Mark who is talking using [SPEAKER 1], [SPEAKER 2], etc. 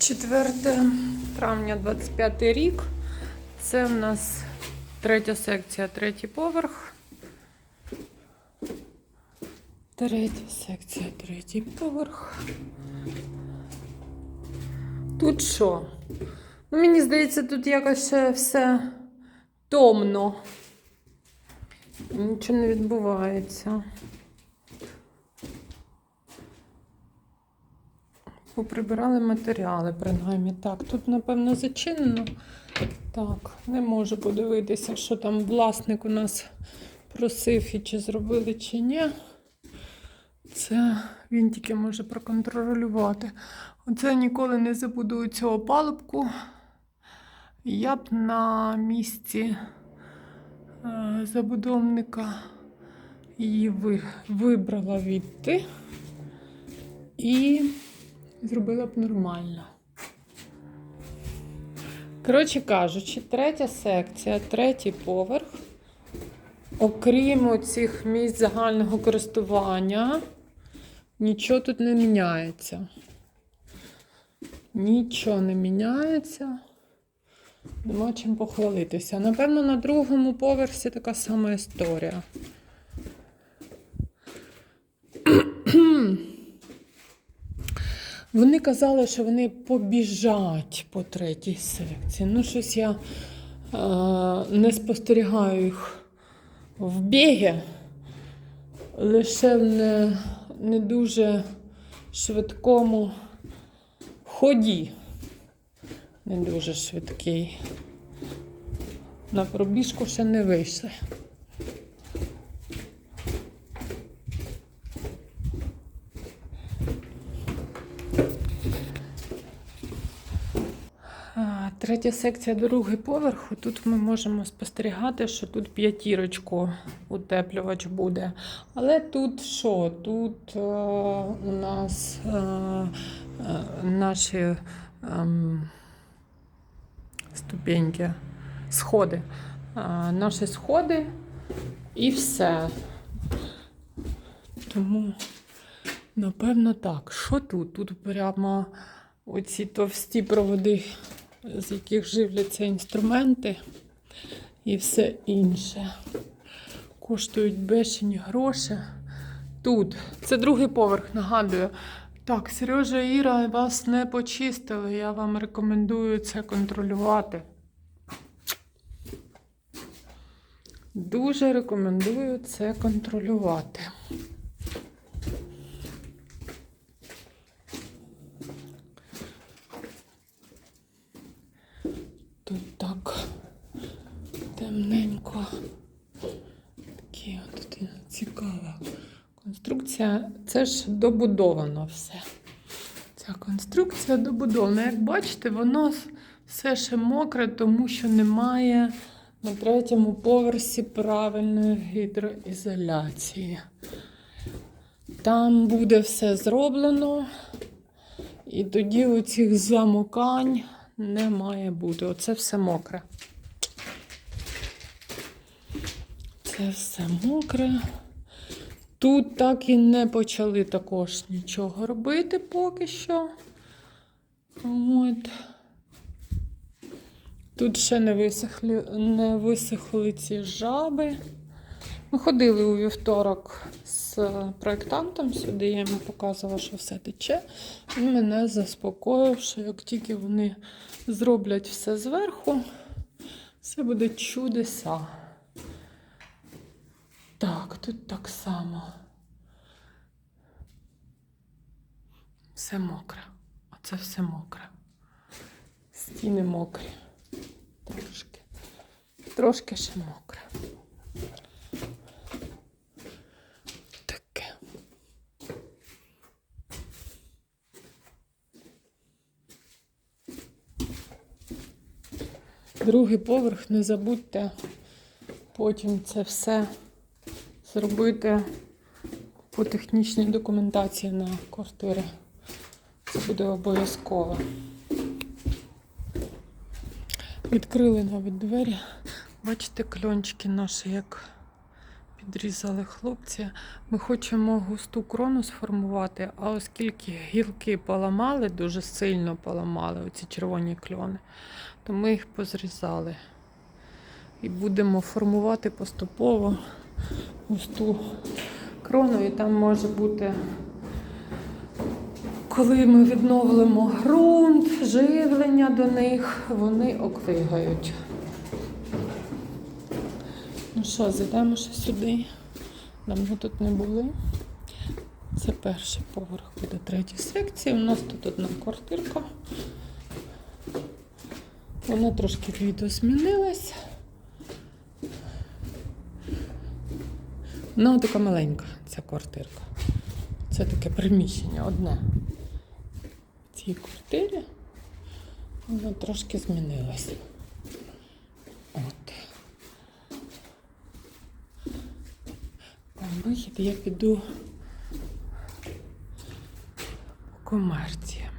[SPEAKER 1] 4 травня 25 рік. Це в нас третя секція, третій поверх. Третя секція, третій поверх. Тут що? Ну, мені здається, тут якось все томно. Нічого не відбувається. Поприбирали матеріали, принаймні. Так, тут, напевно, зачинено. Так, не можу подивитися, що там власник у нас просив і чи зробили, чи ні. Це він тільки може проконтролювати. Оце ніколи не забуду цю опалубку. Я б на місці е, забудовника її ви, вибрала відти і зробила б нормально. Коротше кажучи, третя секція, третій поверх. Окрім цих місць загального користування, нічого тут не міняється. Нічого не міняється. Нема чим похвалитися. Напевно, на другому поверсі така сама історія. Вони казали, що вони побіжать по третій секції. Ну, щось я е, не спостерігаю їх в бігі, лише в не, не дуже швидкому ході. Не дуже швидкий. На пробіжку ще не вийшли. А, Третя секція другий поверху. Тут ми можемо спостерігати, що тут п'ятірочку утеплювач буде. Але тут що? Тут е, у нас е, е, наші ем, ступеньки, сходи. Е, наші сходи і все. Тому, напевно, так. Що тут? Тут прямо оці товсті проводи, з яких живляться інструменти і все інше. Коштують бешені гроші. Тут. Це другий поверх, нагадую. Так, Сережа Іра вас не почистили. Я вам рекомендую це контролювати. Дуже рекомендую це контролювати. Тут так темненько. Такі от цікава конструкція. Це ж добудовано все. Ця конструкція добудована. Як бачите, воно все ще мокре, тому що немає на третьому поверсі правильної гідроізоляції. Там буде все зроблено, і тоді оцих замокань не має бути. Оце все мокре. Це все мокре. Тут так і не почали також нічого робити поки що. От. Тут ще не висохли, не висохли ці жаби. Ми ходили у вівторок з проєктантом сюди, я йому показувала, що все тече. Він мене заспокоїв, що як тільки вони зроблять все зверху, все буде чудеса. Так, тут так само. Все мокре. Оце все мокре. Стіни мокрі. Трошки. Трошки ще мокре. Таке. Другий поверх, не забудьте потім це все зробити по технічній документації на квартири. Це буде обов'язково. Відкрили навіть двері. Бачите, кльончики наші як Підрізали хлопці. Ми хочемо густу крону сформувати, а оскільки гілки поламали, дуже сильно поламали оці червоні кльони, то ми їх позрізали. І будемо формувати поступово густу крону. І там може бути, коли ми відновимо ґрунт, живлення до них, вони оклигають. Ну що, зайдемо ще сюди. Давно тут не були. Це перший поверх буде третій секції. У нас тут одна квартирка. Вона трошки відозмінилась. Вона така маленька, ця квартирка. Це таке приміщення одне. В цій квартирі воно трошки змінилось. От. А вихід я піду по комерції.